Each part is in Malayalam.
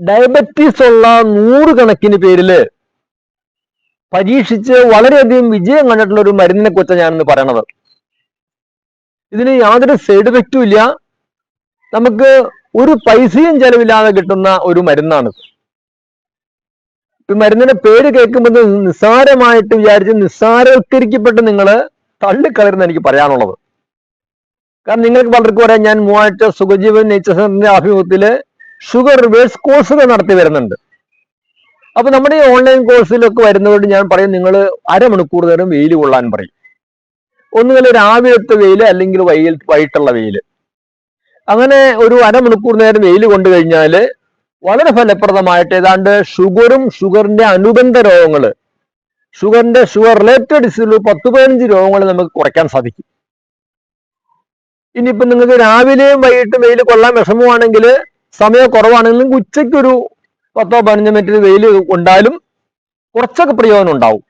ഡയബറ്റീസ് ഉള്ള നൂറുകണക്കിന് പേരിൽ പരീക്ഷിച്ച് വളരെയധികം വിജയം കണ്ടിട്ടുള്ള ഒരു മരുന്നിനെ കുറിച്ചാണ് ഞാനിന്ന് പറയണത്. ഇതിന് യാതൊരു സൈഡ് എഫക്റ്റും ഇല്ല. നമുക്ക് ഒരു പൈസയും ചെലവില്ലാതെ കിട്ടുന്ന ഒരു മരുന്നാണ് ഈ മരുന്നിന്റെ പേര് കേൾക്കുമ്പോൾ നിസ്സാരമായിട്ട് വിചാരിച്ച് നിസ്സാരവൽക്കരിക്കപ്പെട്ട് നിങ്ങൾ തള്ളിക്കളരുന്ന എനിക്ക് പറയാനുള്ളത്. കാരണം നിങ്ങൾക്ക് പലർക്കും പറയാം ഞാൻ മൂവായിട്ട് സുഖജീവൻ നേച്ചർ സെന്ററിന്റെ ആഭിമുഖ്യത്തിൽ ഷുഗർ റിവേഴ്സ് കോഴ്സുകൾ നടത്തി വരുന്നുണ്ട്. അപ്പൊ നമ്മുടെ ഈ ഓൺലൈൻ കോഴ്സിലൊക്കെ വരുന്നവരോട് ഞാൻ പറയും നിങ്ങൾ അരമണിക്കൂർ നേരം വെയിൽ കൊള്ളാൻ പറയും. ഒന്നുകിൽ രാവിലത്തെ വെയിൽ അല്ലെങ്കിൽ വൈകിൽ വൈകിട്ടുള്ള വെയിൽ അങ്ങനെ ഒരു അരമണിക്കൂർ നേരം വെയിൽ കൊണ്ടു കഴിഞ്ഞാൽ വളരെ ഫലപ്രദമായിട്ട് ഏതാണ്ട് ഷുഗറും ഷുഗറിന്റെ അനുബന്ധ രോഗങ്ങൾ ഷുഗറിന്റെ ഷുഗർ റിലേറ്റഡ് ഡിസീസുകൾ പത്ത് പതിനഞ്ച് രോഗങ്ങൾ നമുക്ക് കുറയ്ക്കാൻ സാധിക്കും. ഇനിയിപ്പോൾ നിങ്ങൾക്ക് രാവിലെയും വൈകിട്ടും വെയിൽ കൊള്ളാൻ വിഷമമാണെങ്കിൽ സമയം കുറവാണെങ്കിലും ഉച്ചയ്ക്കൊരു പത്തോ പതിനഞ്ചോ മിനിറ്റ് വെയിൽ ഉണ്ടായാലും കുറച്ചൊക്കെ പ്രയോജനം ഉണ്ടാവും.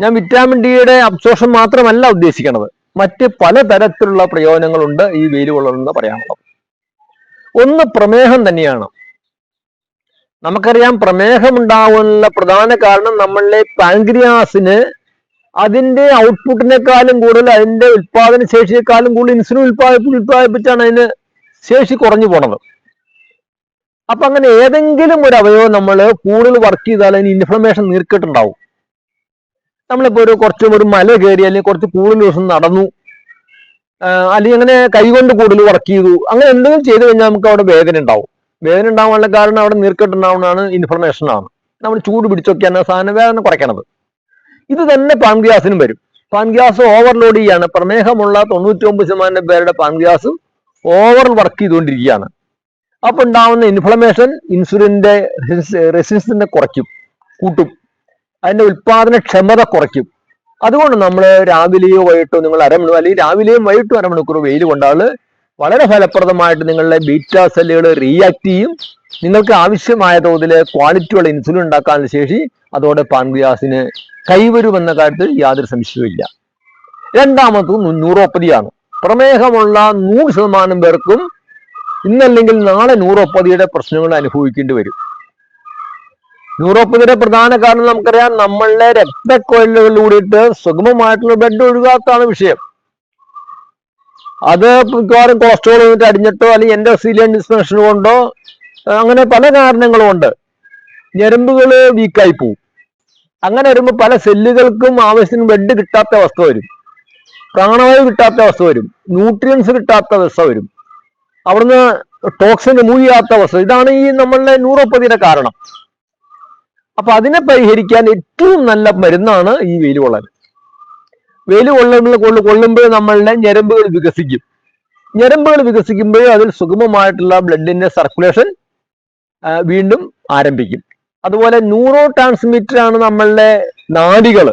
ഞാൻ വിറ്റാമിൻ ഡിയുടെ അബ്സോർഷൻ മാത്രമല്ല ഉദ്ദേശിക്കുന്നത് മറ്റ് പല തരത്തിലുള്ള പ്രയോജനങ്ങളുണ്ട് ഈ വെയിൽ കൊള്ളണമെന്ന് പറയാനുള്ളത്. ഒന്ന് പ്രമേഹം തന്നെയാണ്. നമുക്കറിയാം പ്രമേഹം ഉണ്ടാവാനുള്ള പ്രധാന കാരണം നമ്മളിലെ പാൻക്രിയാസിന് അതിന്റെ ഔട്ട്പുട്ടിനേക്കാളും കൂടുതൽ അതിന്റെ ഉൽപാദന ശേഷിയെക്കാളും കൂടുതൽ ഇൻസുലിൻ ഉൽപാദിപ്പിച്ചാണ് അതിന് ശേഷി കുറഞ്ഞു പോണത്. അപ്പൊ അങ്ങനെ ഏതെങ്കിലും ഒരു അവയവം നമ്മൾ കൂടുതൽ വർക്ക് ചെയ്താൽ അതിന് ഇൻഫ്ലമേഷൻ നീർക്കിട്ടുണ്ടാവും. നമ്മളിപ്പോ ഒരു കുറച്ച് ഒരു മല കയറി അല്ലെങ്കിൽ കുറച്ച് കൂടുതൽ ദിവസം നടന്നു അല്ലെങ്കിൽ അങ്ങനെ കൈകൊണ്ട് കൂടുതൽ വർക്ക് ചെയ്തു അങ്ങനെ എന്തെങ്കിലും ചെയ്തു കഴിഞ്ഞാൽ നമുക്ക് അവിടെ വേദന ഉണ്ടാവും. വേദന ഉണ്ടാവാനുള്ള കാരണം അവിടെ നീർക്കെട്ടുണ്ടാവുന്നതാണ് ഇൻഫ്ലമേഷൻ ആണ്. നമ്മൾ ചൂട് പിടിച്ചൊക്കെയാണ് സാധനം വേദന കുറയ്ക്കണത്. ഇത് തന്നെ പാൻഗ്യാസിനും വരും. പാൻഗ്യാസ് ഓവർലോഡ് ചെയ്യാണ്. പ്രമേഹമുള്ള തൊണ്ണൂറ്റി ഒമ്പത് ശതമാനം പേരുടെ പാൻഗ്യാസും ഓവർ വർക്ക് ചെയ്തുകൊണ്ടിരിക്കുകയാണ്. അപ്പൊ ഉണ്ടാവുന്ന ഇൻഫ്ലമേഷൻ ഇൻസുലിന്റെ റെസിസ്റ്റൻസിനെ കുറയ്ക്കും കൂട്ടും. അതിന്റെ ഉൽപാദന ക്ഷമത കുറയ്ക്കും. അതുകൊണ്ട് നമ്മൾ രാവിലെയോ വൈകിട്ടോ നിങ്ങൾ അരമണിക്കൂർ അല്ലെങ്കിൽ രാവിലെയും വൈകിട്ടും അരമണിക്കൂർ വെയിൽ കൊണ്ടാൽ വളരെ ഫലപ്രദമായിട്ട് നിങ്ങളുടെ ബീറ്റ സെല്ലുകൾ റിയാക്ട് ചെയ്യും. നിങ്ങൾക്ക് ആവശ്യമായ തോതിൽ ക്വാളിറ്റിയുള്ള ഇൻസുലിൻ ഉണ്ടാക്കാനുള്ള ശേഷി അതോടെ പാൻഗ്രിയാസിന് കൈവരുമെന്ന കാര്യത്തിൽ യാതൊരു സംശയവുമില്ല രണ്ടാമത്തത് ന്യൂറോപ്പതിയാണ്. പ്രമേഹമുള്ള നൂറ് ശതമാനം പേർക്കും ഇന്നല്ലെങ്കിൽ നാളെ ന്യൂറോപ്പതിയുടെ പ്രശ്നങ്ങൾ അനുഭവിക്കേണ്ടി വരും. ന്യൂറോപ്പതിയുടെ പ്രധാന കാരണം നമുക്കറിയാം നമ്മളുടെ രക്തക്കൊഴലുകളിലൂടെയിട്ട് സുഗമമായിട്ടുള്ള ബ്ലഡ് ഒഴുകാത്താണ് വിഷയം. അത് മിക്കവാറും കൊളസ്ട്രോൾ വന്നിട്ട് അടിഞ്ഞിട്ടോ അല്ലെങ്കിൽ എൻഡോസീലിയൻ ഡിസ്ഫങ്ഷൻ കൊണ്ടോ അങ്ങനെ പല കാരണങ്ങളും ഉണ്ട്. ഞരമ്പുകൾ വീക്കായി പോവും അങ്ങനെ വരുമ്പോൾ പല സെല്ലുകൾക്കും ആവശ്യത്തിന് ബ്ലഡ് കിട്ടാത്ത അവസ്ഥ വരും. പ്രാണവായു കിട്ടാത്ത അവസ്ഥ വരും. ന്യൂട്രിയൻസ് കിട്ടാത്ത അവസ്ഥ വരും. അവിടുന്ന് ടോക്സിന് മൂഴിയാത്ത അവസ്ഥ ഇതാണ് ഈ നമ്മളുടെ ന്യൂറോപ്പതിയുടെ കാരണം. അപ്പൊ അതിനെ പരിഹരിക്കാൻ ഏറ്റവും നല്ല മരുന്നാണ് ഈ വെയിൽ കൊള്ളൽ വെയിൽ കൊള്ളുമ്പോൾ കൊള്ളു കൊള്ളുമ്പോൾ നമ്മളുടെ ഞരമ്പുകൾ വികസിക്കും. ഞരമ്പുകൾ വികസിക്കുമ്പോൾ അതിൽ സുഗമമായിട്ടുള്ള ബ്ലഡിന്റെ സർക്കുലേഷൻ വീണ്ടും ആരംഭിക്കും. അതുപോലെ ന്യൂറോ ട്രാൻസ്മിറ്റർ ആണ് നമ്മളുടെ നാടികൾ.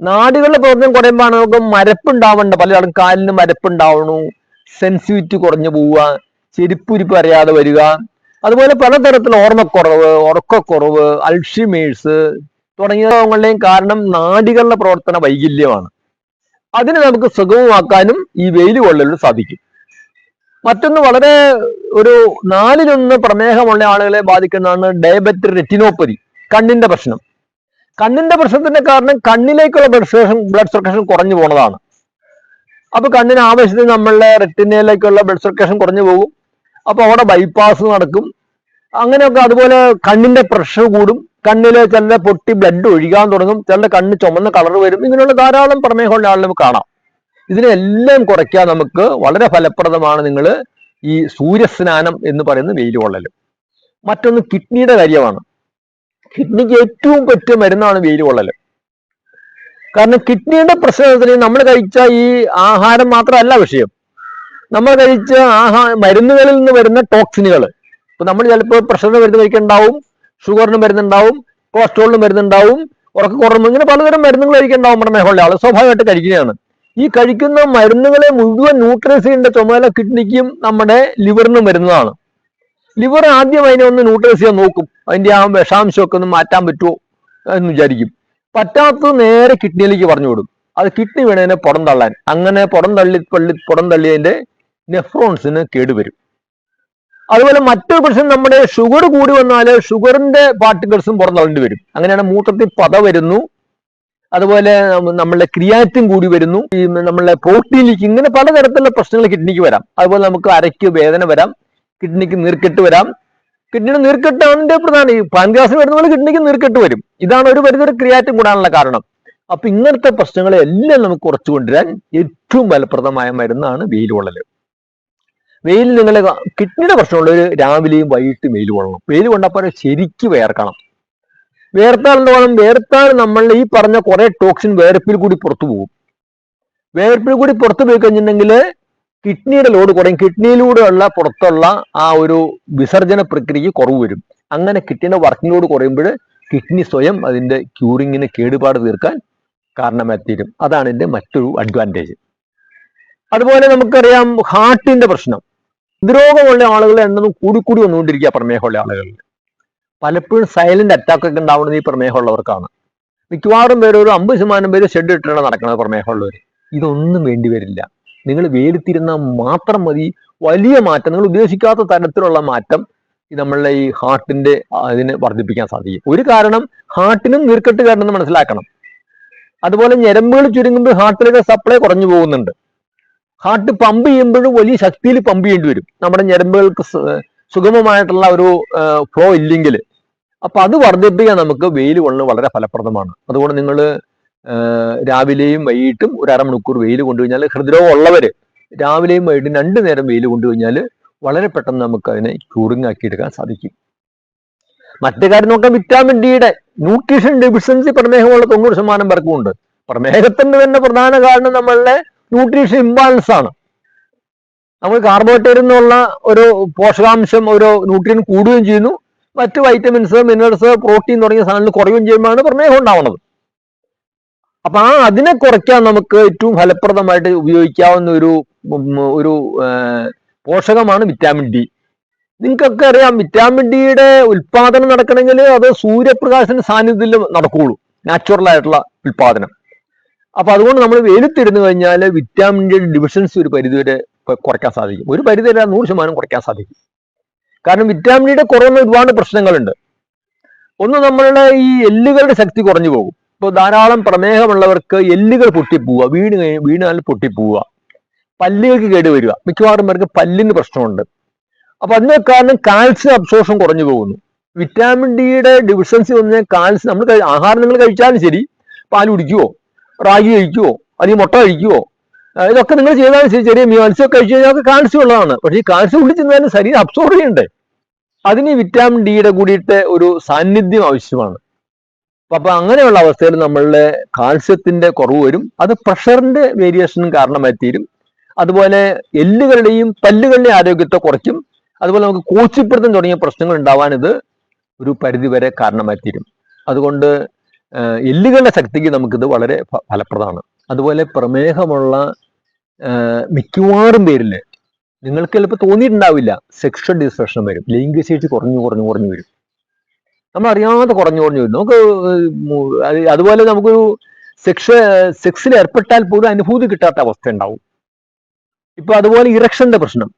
നാടികളുടെ പ്രവർത്തനം കുറയുമ്പോൾ നമുക്ക് മരപ്പുണ്ടാവേണ്ട പലരും കാലിന് മരപ്പുണ്ടാവണു സെൻസിറ്റിവിറ്റി കുറഞ്ഞു പോവുക ചെരുപ്പുരിപ്പ് അറിയാതെ വരിക. അതുപോലെ പലതരത്തിലുള്ള ഓർമ്മക്കുറവ് ഉറക്കക്കുറവ് അൾഷിമേഴ്സ് തുടങ്ങിയ രോഗങ്ങളുടെയും കാരണം നാടികളുടെ പ്രവർത്തന വൈകല്യമാണ്. അതിനെ നമുക്ക് സുഗമമാക്കാനും ഈ വെയിൽ കൊള്ളലിൽ സാധിക്കും. മറ്റൊന്ന് വളരെ ഒരു നാലിലൊന്ന് പ്രമേഹമുള്ള ആളുകളെ ബാധിക്കുന്നതാണ് ഡയബറ്റിക് റെറ്റിനോപ്പതി കണ്ണിന്റെ പ്രശ്നം. കണ്ണിന്റെ പ്രശ്നത്തിന്റെ കാരണം കണ്ണിലേക്കുള്ള ബ്ലഡ് സർക്കുലേഷൻ ബ്ലഡ് കുറഞ്ഞു പോണതാണ്. അപ്പൊ കണ്ണിന് ആവശ്യത്തിന് നമ്മളുടെ റെറ്റിനയിലേക്കുള്ള ബ്ലഡ് സർക്കുലേഷൻ കുറഞ്ഞു പോകും. അപ്പൊ അവിടെ ബൈപ്പാസ് നടക്കും. അങ്ങനെയൊക്കെ അതുപോലെ കണ്ണിന്റെ പ്രഷർ കൂടും. കണ്ണിൽ ചില പൊട്ടി ബ്ലഡ് ഒഴുകാൻ തുടങ്ങും. ചില കണ്ണ് ചുമന്ന കളർ വരും. ഇങ്ങനെയുള്ള ധാരാളം പ്രമേഹമുള്ള ആളുകൾ നമുക്ക് കാണാം. ഇതിനെല്ലാം കുറയ്ക്കാൻ നമുക്ക് വളരെ ഫലപ്രദമാണ് നിങ്ങൾ ഈ സൂര്യസ്നാനം എന്ന് പറയുന്ന വെയിൽ കൊള്ളൽ മറ്റൊന്ന് കിഡ്നിയുടെ കാര്യമാണ്. കിഡ്നിക്ക് ഏറ്റവും പറ്റിയ മരുന്നാണ് വെയിൽ കൊള്ളൽ കാരണം കിഡ്നിയുടെ പ്രശ്നത്തിന് നമ്മൾ കഴിച്ച ഈ ആഹാരം മാത്രമല്ല വിഷയം. നമ്മൾ കഴിച്ച ആഹാ മരുന്നുകളിൽ നിന്ന് വരുന്ന ടോക്സിനുകൾ ഇപ്പൊ നമ്മൾ ചിലപ്പോൾ പ്രഷറിന് മരുന്ന് കഴിക്കുന്നുണ്ടാവും ഷുഗറിന് മരുന്നുണ്ടാവും കൊളസ്ട്രോളിന് മരുന്നുണ്ടാവും ഉറക്കക്കുറവ് ഇങ്ങനെ പലതരം മരുന്നുകൾ കഴിക്കുന്നുണ്ടാവും നമ്മുടെ മേഖലയിലെ ആൾ സ്വാഭാവികമായിട്ട് കഴിക്കുകയാണ് ഈ കഴിക്കുന്ന മരുന്നുകളെ മുഴുവൻ ന്യൂട്രൈസ് ചെയ്യേണ്ട ചുമതല കിഡ്നിക്കും നമ്മുടെ ലിവറിനും വരുന്നതാണ്. ലിവർ ആദ്യം അതിനെ ഒന്ന് ന്യൂട്രൈസ് ചെയ്യാൻ നോക്കും. അതിന്റെ ആ വിഷാംശമൊക്കെ ഒന്ന് മാറ്റാൻ പറ്റുമോ എന്ന് വിചാരിക്കും. പറ്റാത്തത് നേരെ കിഡ്നിയിലേക്ക് പറഞ്ഞു വിടും. അത് കിഡ്നി വേണതിനെ പുറം തള്ളാൻ. അങ്ങനെ പുറം തള്ളി പള്ളി പുറം തള്ളിയതിന്റെ നെഫ്രോൺസിന് കേടുവരും അതുപോലെ മറ്റൊരു പ്രശ്നം നമ്മുടെ ഷുഗർ കൂടി വന്നാൽ ഷുഗറിന്റെ പാർട്ടിക്കിൾസും പുറന്തള്ളേണ്ടി വരും. അങ്ങനെയാണ് മൂത്രത്തിൽ പത വരുന്നു. അതുപോലെ നമ്മ- നമ്മളുടെ ക്രിയാറ്റിൻ കൂടി വരുന്നു. ഈ നമ്മളുടെ പ്രോട്ടീനിലേക്ക് ഇങ്ങനെ പലതരത്തിലുള്ള പ്രശ്നങ്ങൾ കിഡ്നിക്ക് വരാം. അതുപോലെ നമുക്ക് അരയ്ക്ക് വേദന വരാം. കിഡ്നിക്ക് നീർക്കെട്ട് വരാം. കിഡ്നിയുടെ നീർക്കെട്ടാണ് പ്രധാന. ഈ പാൻഗ്യാസിന് വരുന്ന പോലെ കിഡ്നിക്ക് നീർക്കെട്ട് വരും. ഇതാണ് ഒരു പരിധി ക്രിയാറ്റിൻ കൂടാനുള്ള കാരണം. അപ്പൊ ഇങ്ങനത്തെ പ്രശ്നങ്ങളെ എല്ലാം നമുക്ക് കുറച്ചു കൊണ്ടുവരാൻ ഏറ്റവും ഫലപ്രദമായ മരുന്നാണ് വെയിൽ കൊള്ളൽ വെയിൽ നിങ്ങൾ കിഡ്നിയുടെ പ്രശ്നമുള്ളവർ രാവിലെയും വൈകിട്ടും വെയിൽ കൊള്ളണം. വെയിൽ കൊണ്ടപ്പോൾ ശരിക്ക് വേർക്കണം. വേർത്താൽ എന്താ വേണം? വേർത്താൽ നമ്മൾ ഈ പറഞ്ഞ കുറെ ടോക്സിൻ വേർപ്പിൽ കൂടി പുറത്തു പോകും. വേർപ്പിൽ കൂടി പുറത്തു പോയി കഴിഞ്ഞിട്ടുണ്ടെങ്കിൽ കിഡ്നിയുടെ ലോഡ് കുറയും. കിഡ്നിയിലൂടെയുള്ള പുറത്തുള്ള ആ ഒരു വിസർജന പ്രക്രിയയ്ക്ക് കുറവ് വരും. അങ്ങനെ കിഡ്നിയുടെ വർക്കിംഗ് ലോഡ് കുറയുമ്പോൾ കിഡ്നി സ്വയം അതിന്റെ ക്യൂറിങ്ങിന് കേടുപാട് തീർക്കാൻ കാരണമായിത്തീരും അതാണ് ഇതിന്റെ മറ്റൊരു അഡ്വാന്റേജ് അതുപോലെ നമുക്കറിയാം ഹാർട്ടിന്റെ പ്രശ്നം. ഹൃദ്രോഗമുള്ള ആളുകൾ എണ്ണം കൂടിക്കൂടി വന്നുകൊണ്ടിരിക്കുക പ്രമേഹമുള്ള ആളുകളിൽ. പലപ്പോഴും സൈലന്റ് അറ്റാക്ക് ഒക്കെ ഉണ്ടാവുന്നത് ഈ പ്രമേഹമുള്ളവർക്കാണ്. മിക്കവാറും പേര് ഒരു അമ്പത് ശതമാനം പേര് ഷെഡ് ഇട്ടിട്ടാണ് നടക്കുന്നത് പ്രമേഹമുള്ളവർ. ഇതൊന്നും വേണ്ടി വരില്ല. നിങ്ങൾ വേലിത്തിരുന്നാൽ മാത്രം മതി. വലിയ മാറ്റം നിങ്ങൾ ഉദ്ദേശിക്കാത്ത തരത്തിലുള്ള മാറ്റം നമ്മളുടെ ഈ ഹാർട്ടിന്റെ അതിന് വർദ്ധിപ്പിക്കാൻ സാധിക്കും. ഒരു കാരണം ഹാർട്ടിനും നീർക്കെട്ട് കാരണമെന്ന് മനസ്സിലാക്കണം. അതുപോലെ ഞരമ്പുകൾ ചുരുങ്ങുമ്പോൾ ഹാർട്ടിലേക്ക് സപ്ലൈ കുറഞ്ഞു പോകുന്നുണ്ട്. ഹാർട്ട് പമ്പ് ചെയ്യുമ്പോഴും വലിയ ശക്തിയിൽ പമ്പ് ചെയ്യേണ്ടി വരും. നമ്മുടെ ഞരമ്പുകൾക്ക് സുഗമമായിട്ടുള്ള ഒരു ഫ്ലോ ഇല്ലെങ്കിൽ. അപ്പൊ അത് വർദ്ധിപ്പിക്കാൻ നമുക്ക് വെയിൽ കൊള്ളുന്നത് വളരെ ഫലപ്രദമാണ്. അതുകൊണ്ട് നിങ്ങൾ രാവിലെയും വൈകിട്ടും ഒരു അരമണിക്കൂർ വെയിൽ കൊണ്ടുകഴിഞ്ഞാൽ ഹൃദ്രോഗം ഉള്ളവർ രാവിലെയും വൈകിട്ടും രണ്ടു നേരം വെയിൽ കൊണ്ടുകഴിഞ്ഞാൽ വളരെ പെട്ടെന്ന് നമുക്ക് അതിനെ ക്യൂറിങ് ആക്കി എടുക്കാൻ സാധിക്കും. മറ്റു കാര്യം നോക്കാം വിറ്റാമിൻ ഡിയുടെ ന്യൂട്രീഷൻ ഡെഫിഷ്യൻസി പ്രമേഹമുള്ള തൊണ്ണൂറ് ശതമാനം പേർക്കും ഉണ്ട് പ്രമേഹത്തിന്റെ തന്നെ പ്രധാന കാരണം നമ്മളുടെ ന്യൂട്രീഷൻ ഇംബാലൻസ് ആണ്. നമ്മൾ കാർബോഹൈഡ്രേറ്റ് എന്നുള്ള ഒരു പോഷകാംശം ഒരു ന്യൂട്രിയൻ കൂടുകയും ചെയ്യുന്നു. മറ്റ് വൈറ്റമിൻസ് മിനറൽസ് പ്രോട്ടീൻ തുടങ്ങിയ സാധനങ്ങൾ കുറയുകയും ചെയ്യുമ്പോഴാണ് പ്രമേഹം ഉണ്ടാവുന്നത്. അപ്പൊ ആ അതിനെ കുറയ്ക്കാൻ നമുക്ക് ഏറ്റവും ഫലപ്രദമായിട്ട് ഉപയോഗിക്കാവുന്ന ഒരു ഒരു പോഷകമാണ് വിറ്റാമിൻ ഡി. നിങ്ങൾക്കൊക്കെ അറിയാം വിറ്റാമിൻ ഡിയുടെ ഉൽപാദനം നടക്കണമെങ്കിൽ അത് സൂര്യപ്രകാശത്തിന്റെ സാന്നിധ്യത്തിൽ നടക്കുകയുള്ളൂ നാച്ചുറൽ ആയിട്ടുള്ള ഉൽപാദനം. അപ്പൊ അതുകൊണ്ട് നമ്മൾ വെയിലത്തിരുന്ന് കഴിഞ്ഞാൽ വിറ്റാമിൻ ഡിയുടെ ഡിവിഷൻസ് ഒരു പരിധിവരെ കുറയ്ക്കാൻ സാധിക്കും. ഒരു പരിധിവരെ നൂറ് ശതമാനം കുറയ്ക്കാൻ സാധിക്കും. കാരണം വിറ്റാമിൻ ഡിയുടെ കുറവുന്ന ഒരുപാട് പ്രശ്നങ്ങളുണ്ട്. ഒന്ന് നമ്മളുടെ ഈ എല്ലുകളുടെ ശക്തി കുറഞ്ഞു പോകും. ഇപ്പോൾ ധാരാളം പ്രമേഹമുള്ളവർക്ക് എല്ലുകൾ പൊട്ടിപ്പോവുക വീണ് വീണാൽ പൊട്ടിപ്പോവുക പല്ലുകൾക്ക് കേടുവരിക മിക്കവാറും പേർക്ക് പല്ലിന് പ്രശ്നമുണ്ട്. അപ്പൊ അതിന് കാരണം കാൽസ്യം അബ്സോർഷൻ കുറഞ്ഞു പോകുന്നു. വിറ്റാമിൻ ഡിയുടെ ഡിഫിഷ്യൻസി വന്ന കാൽസ്യം നമ്മൾ ആഹാരം നിങ്ങൾ കഴിച്ചാലും ശരി. പാൽ കുടിക്കുവോ? റാഗി കഴിക്കുവോ? അല്ലെങ്കിൽ മുട്ട കഴിക്കുവോ? ഇതൊക്കെ നിങ്ങൾ ചെയ്താലും ശരി. ചെറിയ മത്സ്യമൊക്കെ കഴിച്ചു കഴിഞ്ഞാൽ കാൽസ്യം ഉള്ളതാണ്. പക്ഷേ ഈ കാൽസ്യം ഉള്ളിൽ ചെന്നാലും ശരീരം അബ്സോർവ് ചെയ്യണ്ടേ അതിന് വിറ്റാമിൻ ഡിയുടെ കൂടിയിട്ട് ഒരു സാന്നിധ്യം ആവശ്യമാണ്. അപ്പൊ അങ്ങനെയുള്ള അവസ്ഥയിൽ നമ്മളുടെ കാൽസ്യത്തിന്റെ കുറവ് വരും. അത് പ്രഷറിന്റെ വേരിയേഷനും കാരണമായി തീരും അതുപോലെ എല്ലുകളുടെയും പല്ലുകളുടെയും ആരോഗ്യത്തെ കുറയ്ക്കും. അതുപോലെ നമുക്ക് കോച്ചിപ്പിടുത്തം തുടങ്ങിയ പ്രശ്നങ്ങൾ ഉണ്ടാവാൻ ഇത് ഒരു പരിധിവരെ കാരണമായി തീരും അതുകൊണ്ട് എല്ലുകളുടെ ശക്തിക്ക് നമുക്കിത് വളരെ ഫലപ്രദമാണ്. അതുപോലെ പ്രമേഹമുള്ള മിക്കവാറും പേരിൽ നിങ്ങൾക്ക് ചിലപ്പോൾ തോന്നിയിട്ടുണ്ടാവില്ല. സെക്ഷൽ ഡിസ്ട്രക്ഷൻ വരും. ലൈംഗിക ശേഷി കുറഞ്ഞു കുറഞ്ഞു കുറഞ്ഞു വരും. നമ്മൾ അറിയാതെ കുറഞ്ഞു കുറഞ്ഞു വരും. നമുക്ക് അതുപോലെ നമുക്കൊരു സെക്ഷ സെക്സിൽ ഏർപ്പെട്ടാൽ പോലും അനുഭൂതി കിട്ടാത്ത അവസ്ഥ ഉണ്ടാവും. ഇപ്പൊ അതുപോലെ ഇറക്ഷന്റെ പ്രശ്നം.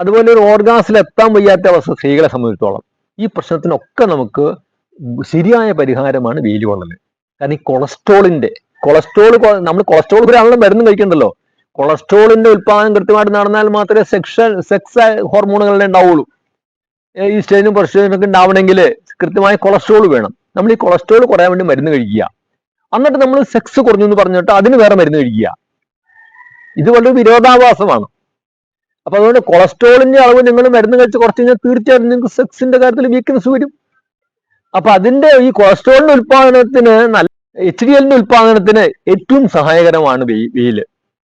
അതുപോലെ ഒരു ഓർഗാസിൽ എത്താൻ വയ്യാത്ത അവസ്ഥ സ്ത്രീകളെ സംബന്ധിച്ചോളം ഈ പ്രശ്നത്തിനൊക്കെ നമുക്ക് ശരിയായ പരിഹാരമാണ് വെയിൽ കൊള്ളൽ കാരണം ഈ കൊളസ്ട്രോളിന്റെ കൊളസ്ട്രോൾ നമ്മൾ കൊളസ്ട്രോൾ ഒരാളുടെ മരുന്ന് കഴിക്കണ്ടല്ലോ. കൊളസ്ട്രോളിന്റെ ഉത്പാദനം കൃത്യമായിട്ട് നടന്നാൽ മാത്രമേ സെക്ഷൽ സെക്സ് ഹോർമോണുകളുടെ ഉണ്ടാവുള്ളൂ. ഈ സ്റ്റേജും പ്രശ്നത്തിനൊക്കെ ഉണ്ടാവണമെങ്കിൽ കൃത്യമായ കൊളസ്ട്രോൾ വേണം. നമ്മൾ ഈ കൊളസ്ട്രോൾ കുറയാൻ വേണ്ടി മരുന്ന് കഴിക്കുക. എന്നിട്ട് നമ്മൾ സെക്സ് കുറഞ്ഞു എന്ന് പറഞ്ഞിട്ട് അതിന് വേറെ മരുന്ന് കഴിക്കുക. ഇത് വളരെ വിരോധാഭാസമാണ്. അപ്പൊ അതുകൊണ്ട് കൊളസ്ട്രോളിന്റെ അളവ് നിങ്ങൾ മരുന്ന് കഴിച്ച് കുറച്ച് കഴിഞ്ഞാൽ തീർച്ചയായിട്ടും നിങ്ങൾക്ക് സെക്സിന്റെ കാര്യത്തിൽ വീക്ക്നെസ് വരും. അപ്പൊ അതിന്റെ ഈ കൊളസ്ട്രോളിന്റെ ഉത്പാദനത്തിന് നല്ല എച്ച് ഡി എല്ലിന്റെ ഉത്പാദനത്തിന് ഏറ്റവും സഹായകരമാണ് വെയിൽ. വെയിൽ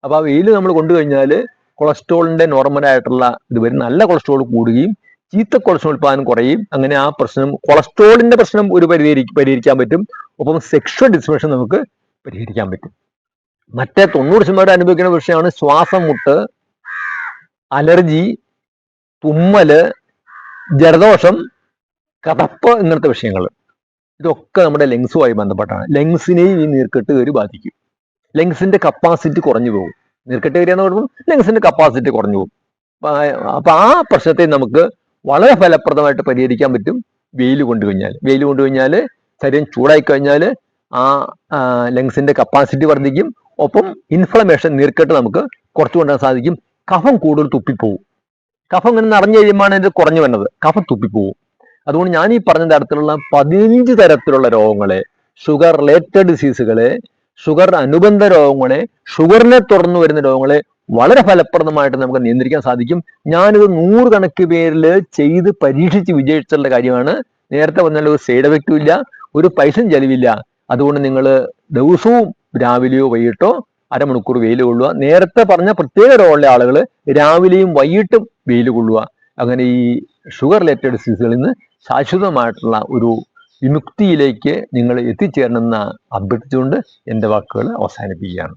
അപ്പൊ ആ വെയിൽ നമ്മൾ കൊണ്ടു കഴിഞ്ഞാൽ കൊളസ്ട്രോളിന്റെ നോർമൽ ആയിട്ടുള്ള ഇത് വരും. നല്ല കൊളസ്ട്രോൾ കൂടുകയും ചീത്ത കൊളസ്ട്രോൾ ഉൽപാദനം കുറയും. അങ്ങനെ ആ പ്രശ്നം കൊളസ്ട്രോളിന്റെ പ്രശ്നം ഒരു പരിഹരി പരിഹരിക്കാൻ പറ്റും. ഒപ്പം സെക്ഷൽ ഡിസ്ഫങ്ഷൻ നമുക്ക് പരിഹരിക്കാൻ പറ്റും. മറ്റേ തൊണ്ണൂറ് ശതമാനം അനുഭവിക്കുന്ന വിഷയമാണ് ശ്വാസം മുട്ട് അലർജി തുമ്മൽ ജലദോഷം കടപ്പ് ഇങ്ങനത്തെ വിഷയങ്ങൾ. ഇതൊക്കെ നമ്മുടെ ലങ്സുമായി ബന്ധപ്പെട്ടാണ്. ലങ്സിനെയും ഈ നീർക്കെട്ട് കയറി ബാധിക്കും. ലങ്സിന്റെ കപ്പാസിറ്റി കുറഞ്ഞു പോകും. നീർക്കെട്ട് കയറിയെന്ന് പറയുമ്പോൾ ലങ്സിന്റെ കപ്പാസിറ്റി കുറഞ്ഞു പോകും. അപ്പൊ ആ പ്രശ്നത്തെ നമുക്ക് വളരെ ഫലപ്രദമായിട്ട് പരിഹരിക്കാൻ പറ്റും വെയിൽ കൊണ്ടു കഴിഞ്ഞാൽ. വെയിൽ കൊണ്ടു കഴിഞ്ഞാൽ ശരീരം ചൂടായി കഴിഞ്ഞാൽ ആ ലങ്സിന്റെ കപ്പാസിറ്റി വർദ്ധിക്കും. ഒപ്പം ഇൻഫ്ലമേഷൻ നീർക്കെട്ട് നമുക്ക് കുറച്ചു കൊണ്ടുവരാൻ സാധിക്കും. കഫം കൂടുതൽ തുപ്പിപ്പോവും. കഫം ഇങ്ങനെ നിറഞ്ഞു കഴിയുമ്പോൾ ഇത് കുറഞ്ഞു വരുന്നത് കഫം തുപ്പിപ്പോവും. അതുകൊണ്ട് ഞാൻ ഈ പറഞ്ഞ തരത്തിലുള്ള പതിനഞ്ച് തരത്തിലുള്ള രോഗങ്ങളെ ഷുഗർ റിലേറ്റഡ് ഡിസീസുകളെ ഷുഗർ അനുബന്ധ രോഗങ്ങളെ ഷുഗറിനെ തുടർന്ന് വരുന്ന രോഗങ്ങളെ വളരെ ഫലപ്രദമായിട്ട് നമുക്ക് നിയന്ത്രിക്കാൻ സാധിക്കും. ഞാനിത് നൂറുകണക്ക് പേരിൽ ചെയ്ത് പരീക്ഷിച്ച് വിജയിച്ചിട്ടുള്ള കാര്യമാണ്. നേരത്തെ വന്നാൽ ഒരു സൈഡ് എഫക്റ്റും ഇല്ല ഒരു പൈസയും ചെലവില്ല. അതുകൊണ്ട് നിങ്ങൾ ദിവസവും രാവിലെയോ വൈകിട്ടോ അരമണിക്കൂർ വെയിൽ കൊള്ളുക. നേരത്തെ പറഞ്ഞ പ്രത്യേക രോഗമുള്ള ആളുകൾ രാവിലെയും വൈകിട്ടും വെയിൽ കൊള്ളുക. അങ്ങനെ ഈ ഷുഗർ റിലേറ്റഡ് ഡിസീസുകളിൽ നിന്ന് ശാശ്വതമായിട്ടുള്ള ഒരു വിമുക്തിയിലേക്ക് നിങ്ങൾ എത്തിച്ചേരണമെന്ന് അഭ്യർത്ഥിച്ചുകൊണ്ട് എന്റെ വാക്കുകൾ അവസാനിപ്പിക്കുകയാണ്.